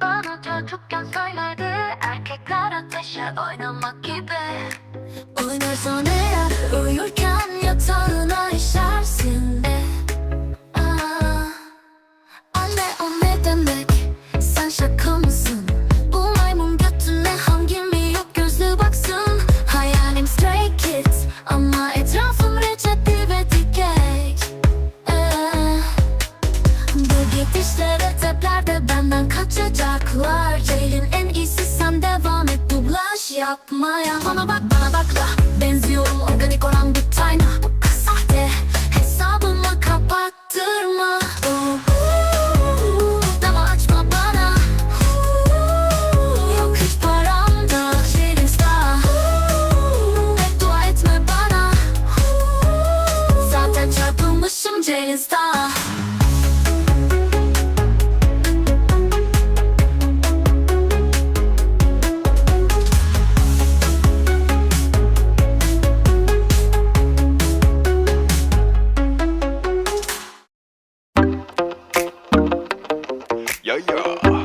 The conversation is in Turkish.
Bana çocukken söylerdi Erkekler ateşe oynamak gibi. Oynarsan eğer Uyurken yatağına işersin. Aa, Anne o ne Sen şaka mısın? Bu maymun götüne hangi mi Hayalim stray kids Ama etrafım reçetli ve Ee, bu teplerde benden kaçacaklar Ceylin en iyisi sen devam et. Dublaj yapmaya. Bana bak bana bak da. Benziyorum organik orangutayna Bu kız sahte. Hesabımı kapattırma. Uhu, Dava açma bana. Uhu, Yok hiç param da. Ceylin star. Uhu, Beddua etme bana. Uhu, Zaten çarpılmışım Ceylin star Yeah, yeah.